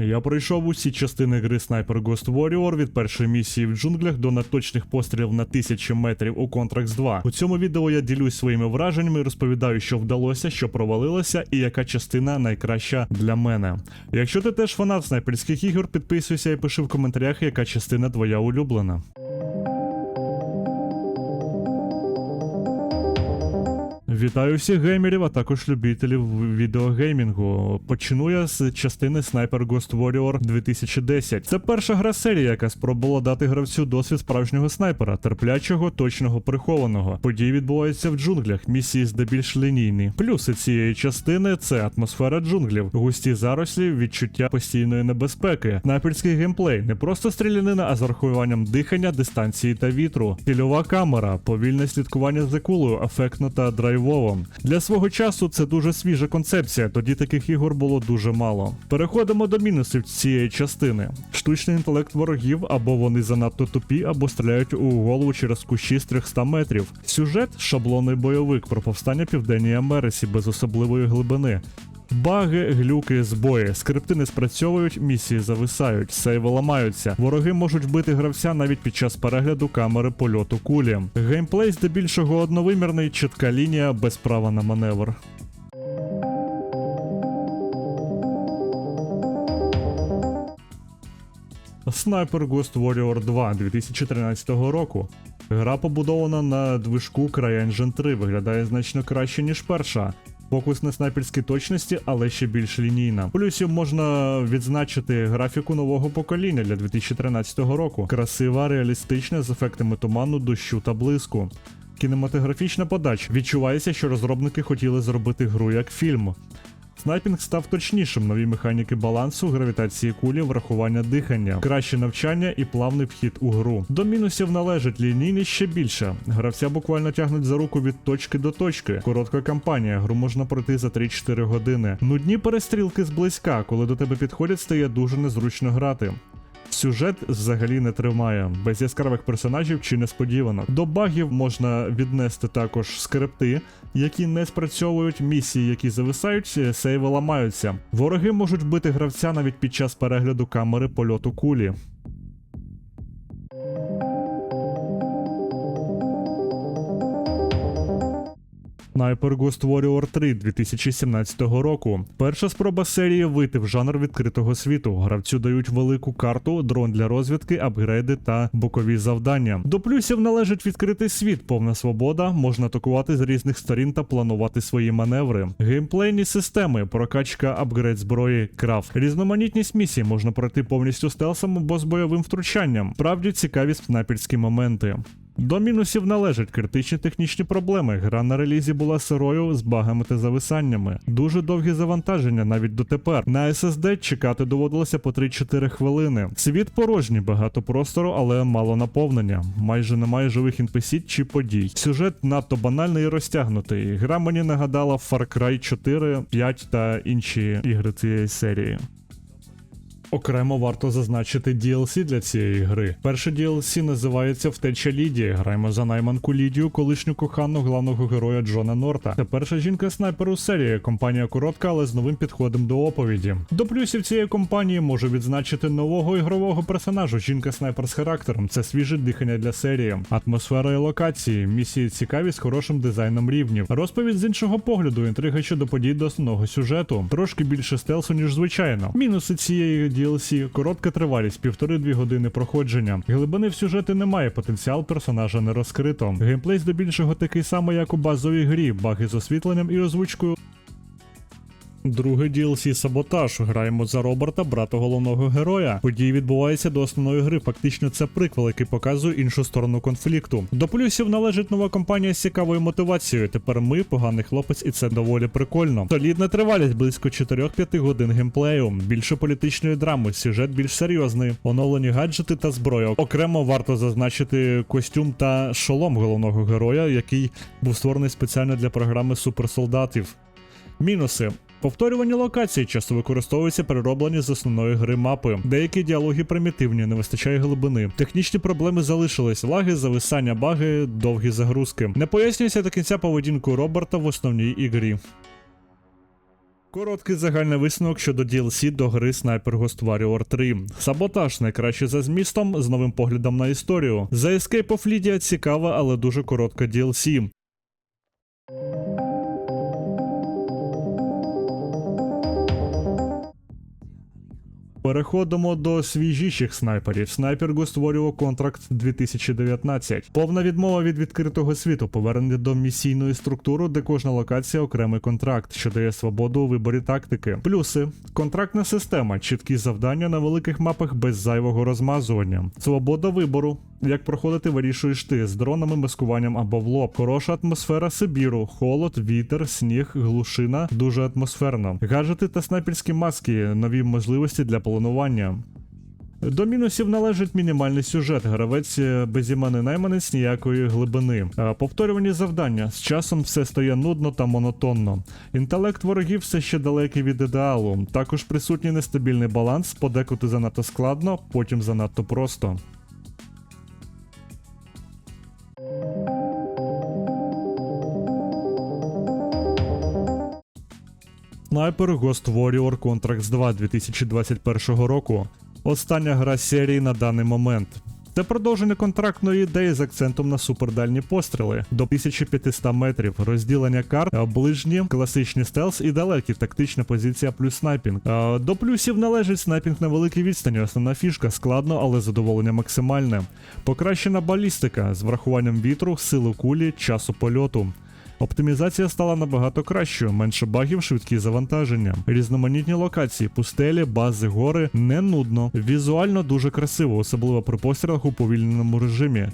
Я пройшов усі частини гри Sniper Ghost Warrior від першої місії в джунглях до наточних пострілів на тисячі метрів у Contracts 2. У цьому відео я ділюсь своїми враженнями, розповідаю, що вдалося, що провалилося, і яка частина найкраща для мене. Якщо ти теж фанат снайперських ігор, підписуйся і пиши в коментарях, яка частина твоя улюблена. Вітаю всіх геймерів, а також любителів відеогеймінгу. Почну я з частини Sniper Ghost Warrior 2010. Це перша гра серії, яка спробувала дати гравцю досвід справжнього снайпера, терплячого, точного, прихованого. Події відбуваються в джунглях, місії здебільш лінійні. Плюси цієї частини це атмосфера джунглів, густі зарослі, відчуття постійної небезпеки, снайперський геймплей, не просто стрілянина, а з урахуванням дихання, дистанції та вітру, цільова камера, повільне слідкування за кулею, ефектно та драйвово. Для свого часу це дуже свіжа концепція, тоді таких ігор було дуже мало. Переходимо до мінусів цієї частини: штучний інтелект ворогів, або вони занадто тупі, або стріляють у голову через кущі з 300 метрів. Сюжет шаблонний бойовик про повстання Південній Америці без особливої глибини. Баги, глюки, збої, скрипти не спрацьовують, місії зависають, сейви ламаються. Вороги можуть вбити гравця навіть під час перегляду камери польоту кулі. Геймплей здебільшого одновимірний, чітка лінія без права на маневр. Sniper Ghost Warrior 2 2013 року. Гра побудована на движку CryEngine 3, виглядає значно краще, ніж перша. Фокус на снайперській точності, але ще більш лінійна. Плюсів можна відзначити графіку нового покоління для 2013 року. Красива, реалістична з ефектами туману, дощу та блиску. Кінематографічна подача. Відчувається, що розробники хотіли зробити гру як фільм. Снайпінг став точнішим, нові механіки балансу, гравітації кулі, врахування дихання, краще навчання і плавний вхід у гру. До мінусів належить лінійність ще більше. Гравця буквально тягнуть за руку від точки до точки. Коротка кампанія, гру можна пройти за 3-4 години. Нудні перестрілки зблизька, коли до тебе підходять, стає дуже незручно грати. Сюжет взагалі не тримає, без яскравих персонажів чи несподіванок. До багів можна віднести також скрипти, які не спрацьовують, місії, які зависають, сейви ламаються. Вороги можуть бити гравця навіть під час перегляду камери польоту кулі. Sniper Ghost Warrior 3 2017 року. Перша спроба серії вийти в жанр відкритого світу. Гравцю дають велику карту, дрон для розвідки, апгрейди та бокові завдання. До плюсів належить відкритий світ, повна свобода, можна атакувати з різних сторін та планувати свої маневри. Геймплейні системи, прокачка апгрейд зброї, крафт. Різноманітність місій можна пройти повністю стелсом або з бойовим втручанням. Правді цікаві снайперські моменти. До мінусів належать критичні технічні проблеми. Гра на релізі була сирою з багами та зависаннями. Дуже довгі завантаження навіть дотепер. На SSD чекати доводилося по 3-4 хвилини. Світ порожній, багато простору, але мало наповнення. Майже немає живих NPC чи подій. Сюжет надто банальний і розтягнутий. Гра мені нагадала Far Cry 4, 5 та інші ігри цієї серії. Окремо варто зазначити DLC для цієї гри. Перше DLC називається Втеча Лідії. Граємо за найманку Лідію, колишню кохану главного героя Джона Норта. Це перша жінка снайпер у серії. Компанія коротка, але з новим підходом до оповіді. До плюсів цієї компанії можу відзначити нового ігрового персонажу. Жінка снайпер з характером. Це свіже дихання для серії, атмосфера і локації, місії цікаві з хорошим дизайном рівнів. Розповідь з іншого погляду, інтрига щодо подій до основного сюжету. Трошки більше стелсу, ніж звичайно. Мінуси цієї DLC, коротка тривалість, півтори-дві години проходження. Глибини в сюжеті немає, потенціал персонажа не розкрито. Геймплей здебільшого такий самий, як у базовій грі, баги з освітленням і озвучкою. Друге DLC Саботаж. Граємо за Роберта, брата головного героя. Події відбуваються до основної гри. Фактично, це приквел, який показує іншу сторону конфлікту. До плюсів належить нова компанія з цікавою мотивацією. Тепер ми поганий хлопець, і це доволі прикольно. Солідна тривалість близько 4-5 годин геймплею. Більше політичної драми, сюжет більш серйозний, оновлені гаджети та зброя. Окремо варто зазначити костюм та шолом головного героя, який був створений спеціально для програми суперсолдатів. Мінуси. Повторювані локації часто використовуються перероблені з основної гри мапи. Деякі діалоги примітивні, не вистачає глибини. Технічні проблеми залишились: лаги, зависання баги, довгі загрузки. Не пояснюється до кінця поведінку Роберта в основній ігрі. Короткий загальний висновок щодо DLC до гри Sniper Ghost Warrior 3. Саботаж найкраще за змістом з новим поглядом на історію. За Escape of Lydia цікава, але дуже коротка DLC. Переходимо до свіжіших снайперів. Снайпер Ghost Warrior Contract 2019. Повна відмова від відкритого світу, повернення до місійної структури, де кожна локація окремий контракт, що дає свободу у виборі тактики. Плюси: контрактна система, чіткі завдання на великих мапах без зайвого розмазування, свобода вибору. Як проходити, вирішуєш ти з дронами, маскуванням або в лоб. Хороша атмосфера Сибіру, холод, вітер, сніг, глушина, дуже атмосферно. Гаджети та снайперські маски, нові можливості для планування. До мінусів належить мінімальний сюжет. Гравець е, безіменний найманець ніякої глибини. Повторювані завдання. З часом все стає нудно та монотонно. Інтелект ворогів все ще далекий від ідеалу. Також присутній нестабільний баланс, подекуди занадто складно, потім занадто просто. Sniper Ghost Warrior Contracts 2 2021 року. Остання гра серії на даний момент. Це продовження контрактної ідеї з акцентом на супердальні постріли до 1500 метрів, розділення карт, е, ближні, класичні стелс і далекі, тактична позиція плюс снайпінг. Е, До плюсів належить снайпінг на великій відстані. Основна фішка складно, але задоволення максимальне. Покращена балістика з врахуванням вітру, сили кулі, часу польоту. Оптимізація стала набагато кращою, менше багів, швидкі завантаження, різноманітні локації, пустелі, бази, гори. Не нудно, візуально дуже красиво, особливо при пострілах у повільненому режимі.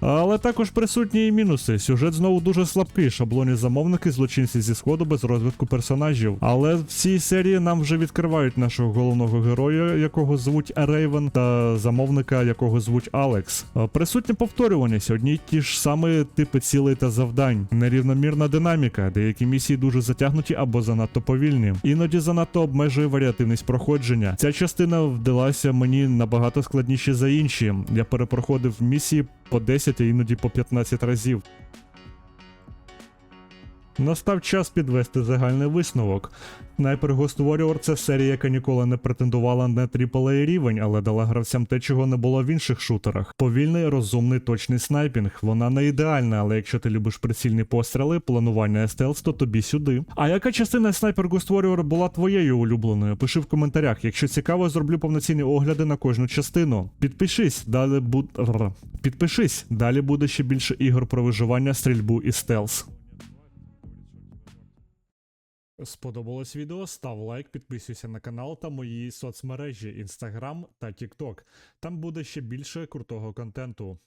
Але також присутні і мінуси. Сюжет знову дуже слабкий. Шаблоні замовники, злочинці зі сходу без розвитку персонажів. Але в цій серії нам вже відкривають нашого головного героя, якого звуть Рейвен, та замовника, якого звуть Алекс. Е, Присутні повторюваність, одні й ті ж самі типи цілей та завдань, нерівномірна динаміка, деякі місії дуже затягнуті або занадто повільні. Іноді занадто обмежує варіативність проходження. Ця частина вдалася мені набагато складніше за інші. Я перепроходив місії по 10, а іноді по 15 разів. Настав час підвести загальний висновок. Ghost Warrior – це серія, яка ніколи не претендувала на AAA рівень, але дала гравцям те, чого не було в інших шутерах. Повільний, розумний, точний снайпінг. Вона не ідеальна, але якщо ти любиш прицільні постріли, планування стелс, то тобі сюди. А яка частина Sniper Ghost Warrior була твоєю улюбленою? Пиши в коментарях. Якщо цікаво, зроблю повноцінні огляди на кожну частину. Підпишись, далі буд... Підпишись, далі буде ще більше ігор про виживання, стрільбу і стелс. Сподобалось відео, став лайк, підписуйся на канал та мої соцмережі Instagram та TikTok. Там буде ще більше крутого контенту.